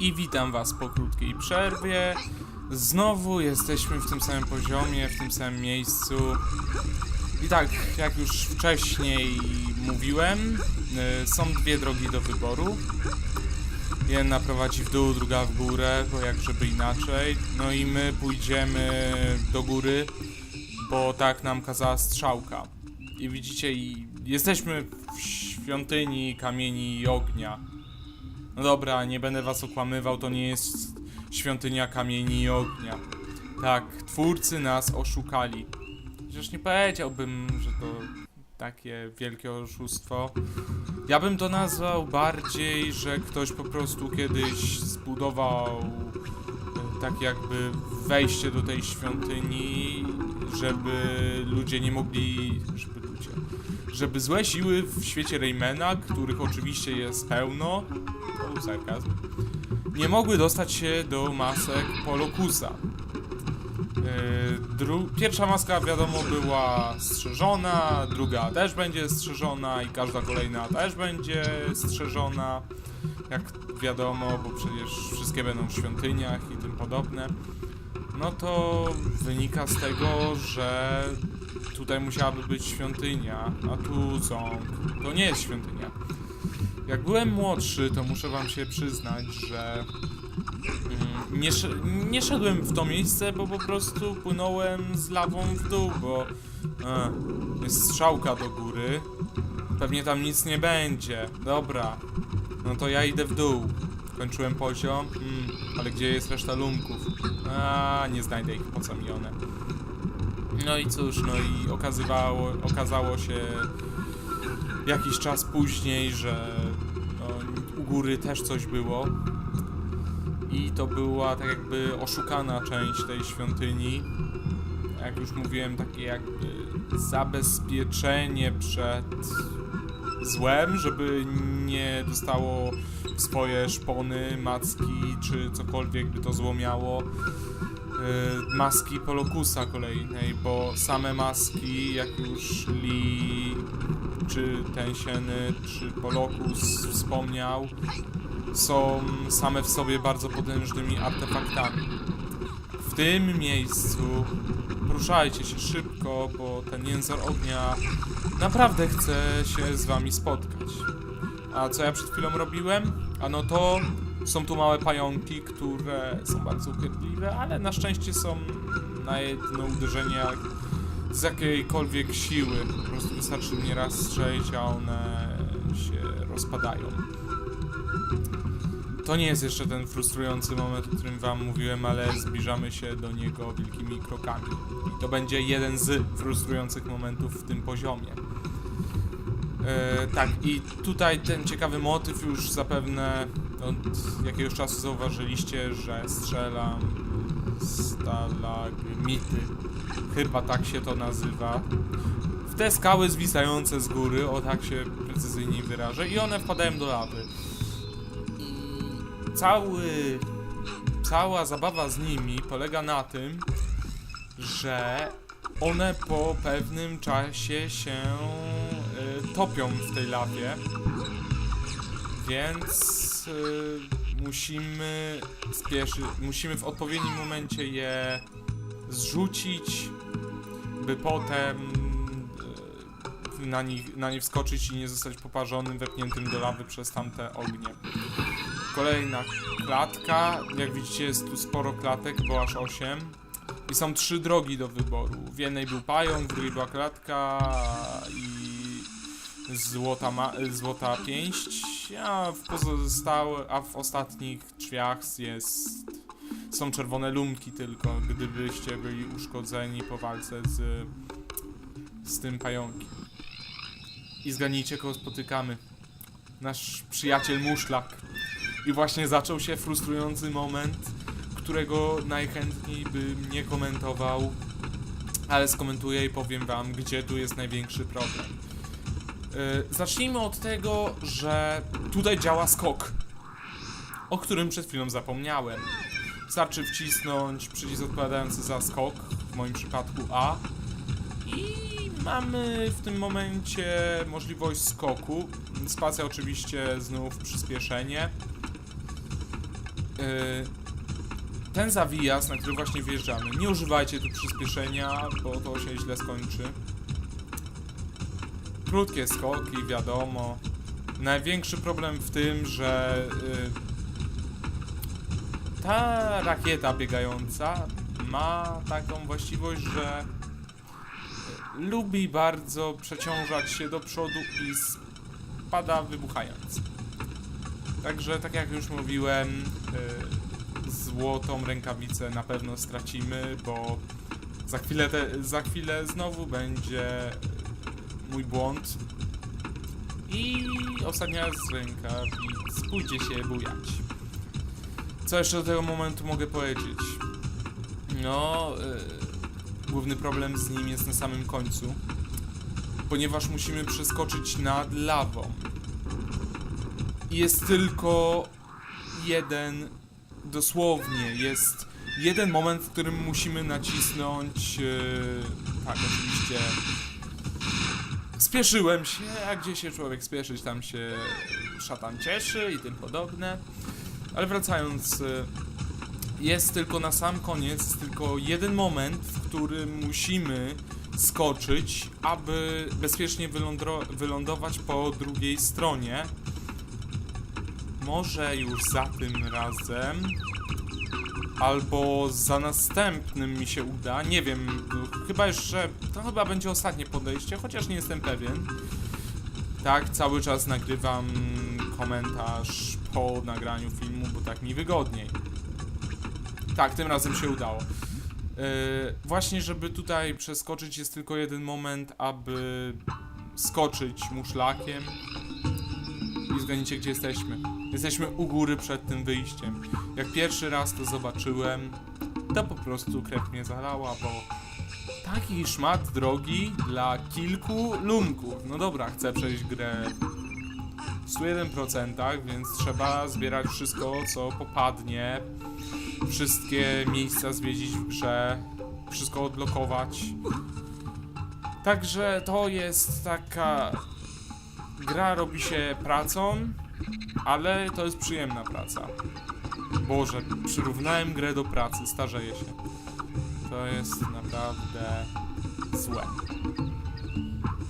I witam was po krótkiej przerwie. Znowu jesteśmy w tym samym poziomie, w tym samym miejscu. I tak, jak już wcześniej mówiłem, y, są dwie drogi do wyboru. Jedna prowadzi w dół, druga w górę, bo jak żeby inaczej. No i my pójdziemy do góry, bo tak nam kazała strzałka. I widzicie, jesteśmy w świątyni kamieni i ognia. No dobra, nie będę was okłamywał, to nie jest świątynia kamieni i ognia. Tak, twórcy nas oszukali. Chociaż nie powiedziałbym, że to takie wielkie oszustwo. Ja bym to nazwał bardziej, że ktoś po prostu kiedyś zbudował e, tak jakby wejście do tej świątyni, żeby ludzie nie mogli, żeby ludzie, żeby złe siły w świecie Raymana, których oczywiście jest pełno, to był sarkazm, nie mogły dostać się do masek Polokusa. Yy, dru- pierwsza maska wiadomo była strzeżona, druga też będzie strzeżona i każda kolejna też będzie strzeżona. Jak wiadomo, bo przecież wszystkie będą w świątyniach i tym podobne. No to wynika z tego, że tutaj musiałaby być świątynia, a tu są. To nie jest świątynia. Jak byłem młodszy, to muszę wam się przyznać, że Mm, nie, sz- nie szedłem w to miejsce, bo po prostu płynąłem z lawą w dół, bo e, jest strzałka do góry. Pewnie tam nic nie będzie. Dobra, no to ja idę w dół. Kończyłem poziom, mm, ale gdzie jest reszta lumków? A, nie znajdę ich, po co mi one. No i cóż, no i okazywało, okazało się jakiś czas później, że no, u góry też coś było. I to była tak jakby oszukana część tej świątyni. Jak już mówiłem, takie jakby zabezpieczenie przed złem, żeby nie dostało swoje szpony, macki czy cokolwiek by to zło miało. Yy, maski Polokusa kolejnej, bo same maski, jak już Lee, czy Tensieny, czy Polokus wspomniał, są same w sobie bardzo potężnymi artefaktami. W tym miejscu ruszajcie się szybko, bo ten język ognia naprawdę chce się z wami spotkać. A co ja przed chwilą robiłem? Ano to są tu małe pająki, które są bardzo upierdliwe, ale na szczęście są na jedno uderzenie z jakiejkolwiek siły. Po prostu wystarczy mnie raz strzelić, a one się rozpadają. To nie jest jeszcze ten frustrujący moment, o którym wam mówiłem, ale zbliżamy się do niego wielkimi krokami. I to będzie jeden z frustrujących momentów w tym poziomie. E, tak, i tutaj ten ciekawy motyw już zapewne od jakiegoś czasu zauważyliście, że strzelam stalagmity. Chyba tak się to nazywa. W te skały zwisające z góry, o tak się precyzyjniej wyrażę, i one wpadają do lawy cały, cała zabawa z nimi polega na tym, że one po pewnym czasie się y, topią w tej lawie, więc y, musimy spieszy, musimy w odpowiednim momencie je zrzucić, by potem y, na, nich, na nie wskoczyć i nie zostać poparzonym, wepniętym do lawy przez tamte ognie. Kolejna klatka. Jak widzicie jest tu sporo klatek, bo aż 8. I są trzy drogi do wyboru. W jednej był pająk, w drugiej była klatka i złota, ma złota pięść, a w pozostałe, a w ostatnich drzwiach jest są czerwone lumki tylko, gdybyście byli uszkodzeni po walce z z tym pająkiem. I zgadnijcie kogo spotykamy. Nasz przyjaciel muszlak. I właśnie zaczął się frustrujący moment, którego najchętniej bym nie komentował, ale skomentuję i powiem wam, gdzie tu jest największy problem. Yy, zacznijmy od tego, że tutaj działa skok, o którym przed chwilą zapomniałem. Wystarczy wcisnąć przycisk odpowiadający za skok, w moim przypadku A, i mamy w tym momencie możliwość skoku. Spacja oczywiście znów przyspieszenie. ten zawijas, na który właśnie wjeżdżamy, nie używajcie tu przyspieszenia, bo to się źle skończy. Krótkie skoki, wiadomo. Największy problem w tym, że y, ta rakieta biegająca ma taką właściwość, że y, lubi bardzo przeciążać się do przodu i spada wybuchając. Także, tak jak już mówiłem, y, złotą rękawicę na pewno stracimy, bo za chwilę, te, za chwilę znowu będzie mój błąd. I ostatnia z rękawic pójdzie się bujać. Co jeszcze do tego momentu mogę powiedzieć? No, y, główny problem z nim jest na samym końcu, ponieważ musimy przeskoczyć nad lawą. Jest tylko jeden, dosłownie, jest jeden moment, w którym musimy nacisnąć. Yy, tak, oczywiście. Spieszyłem się, a gdzie się człowiek spieszyć, tam się szatan cieszy i tym podobne. Ale wracając, yy, jest tylko na sam koniec, tylko jeden moment, w którym musimy skoczyć, aby bezpiecznie wylądować po drugiej stronie. Może już za tym razem. Albo za następnym mi się uda. Nie wiem, chyba jeszcze. To chyba będzie ostatnie podejście, chociaż nie jestem pewien. Tak, cały czas nagrywam komentarz po nagraniu filmu, bo tak mi wygodniej. Tak, tym razem się udało. Yy, właśnie, żeby tutaj przeskoczyć, jest tylko jeden moment, aby skoczyć muszlakiem. I zgadnijcie, gdzie jesteśmy. Jesteśmy u góry przed tym wyjściem. Jak pierwszy raz to zobaczyłem, to po prostu krew mnie zalała, bo taki szmat drogi dla kilku lunków. No dobra, chcę przejść grę w 101%, więc trzeba zbierać wszystko, co popadnie. Wszystkie miejsca zwiedzić w grze, wszystko odblokować. Także to jest taka gra robi się pracą, ale to jest przyjemna praca. Boże, przyrównałem grę do pracy, starzeję się. To jest naprawdę złe.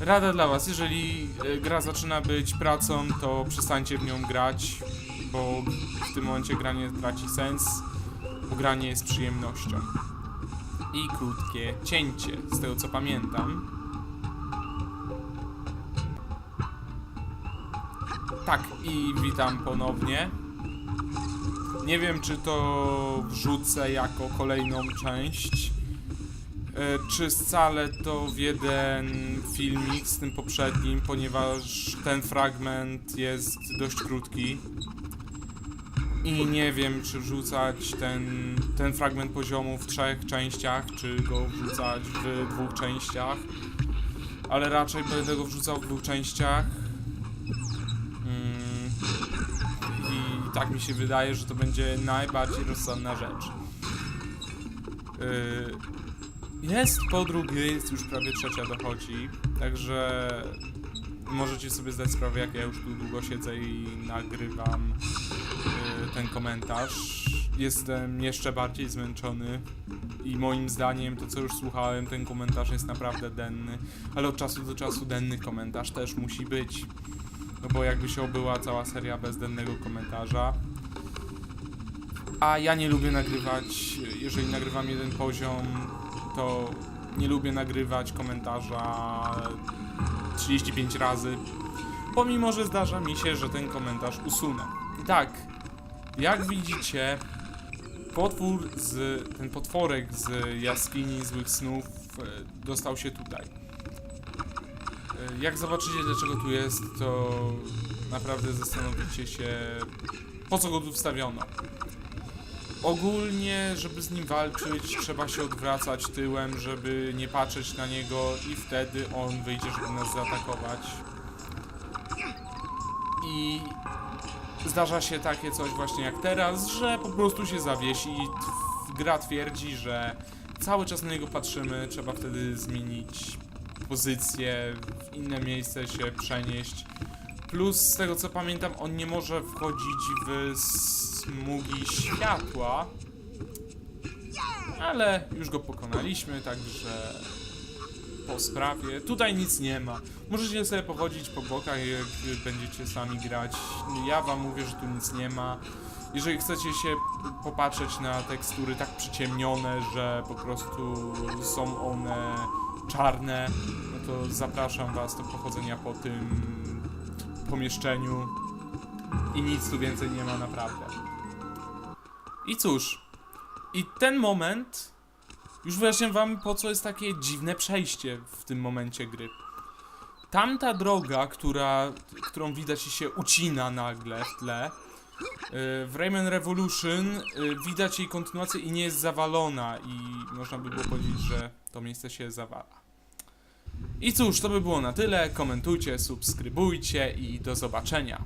Rada dla was, jeżeli e, gra zaczyna być pracą, to przestańcie w nią grać, bo w tym momencie granie traci sens, bo granie jest przyjemnością. I krótkie cięcie, z tego co pamiętam. Tak, i witam ponownie. Nie wiem, czy to wrzucę jako kolejną część, e, czy scalę to w jeden filmik z tym poprzednim, ponieważ ten fragment jest dość krótki. I nie wiem, czy wrzucać ten, ten fragment poziomu w trzech częściach, czy go wrzucać w dwóch częściach. Ale raczej będę go wrzucał w dwóch częściach. Tak mi się wydaje, że to będzie najbardziej rozsądna rzecz. Yy, Jest po drugie, jest już prawie trzecia dochodzi, także możecie sobie zdać sprawę, jak ja już tu długo siedzę i nagrywam yy, ten komentarz. Jestem jeszcze bardziej zmęczony i moim zdaniem to, co już słuchałem, ten komentarz jest naprawdę denny, ale od czasu do czasu denny komentarz też musi być. No bo jakby się obyła cała seria bez dennego komentarza. A ja nie lubię nagrywać, jeżeli nagrywam jeden poziom, to nie lubię nagrywać komentarza 35 razy. Pomimo, że zdarza mi się, że ten komentarz usunę. I tak, jak widzicie, potwór z, ten potworek z jaskini złych snów e, dostał się tutaj. E, Jak zobaczycie dlaczego tu jest, to naprawdę zastanowicie się, po co go tu wstawiono. Ogólnie, żeby z nim walczyć, trzeba się odwracać tyłem, żeby nie patrzeć na niego i wtedy on wyjdzie, żeby nas zaatakować. I zdarza się takie coś właśnie jak teraz, że po prostu się zawiesi i gra twierdzi, że cały czas na niego patrzymy, trzeba wtedy zmienić pozycję, w inne miejsce się przenieść. Plus, z tego co pamiętam, on nie może wchodzić w smugi światła. Ale już go pokonaliśmy, także po sprawie. Tutaj nic nie ma. Możecie sobie pochodzić po bokach, jak będziecie sami grać. Ja wam mówię, że tu nic nie ma. Jeżeli chcecie się popatrzeć na tekstury tak przyciemnione, że po prostu są one czarne, no to zapraszam was do pochodzenia po tym pomieszczeniu. I nic tu więcej nie ma naprawdę. I cóż, i ten moment już wyjaśniam wam, po co jest takie dziwne przejście w tym momencie gry. Tamta droga, która, którą widać i się ucina nagle w tle, w Rayman Revolution y, widać jej kontynuację i nie jest zawalona i można by było powiedzieć, że to miejsce się zawala. I cóż, to by było na tyle. Komentujcie, subskrybujcie i do zobaczenia.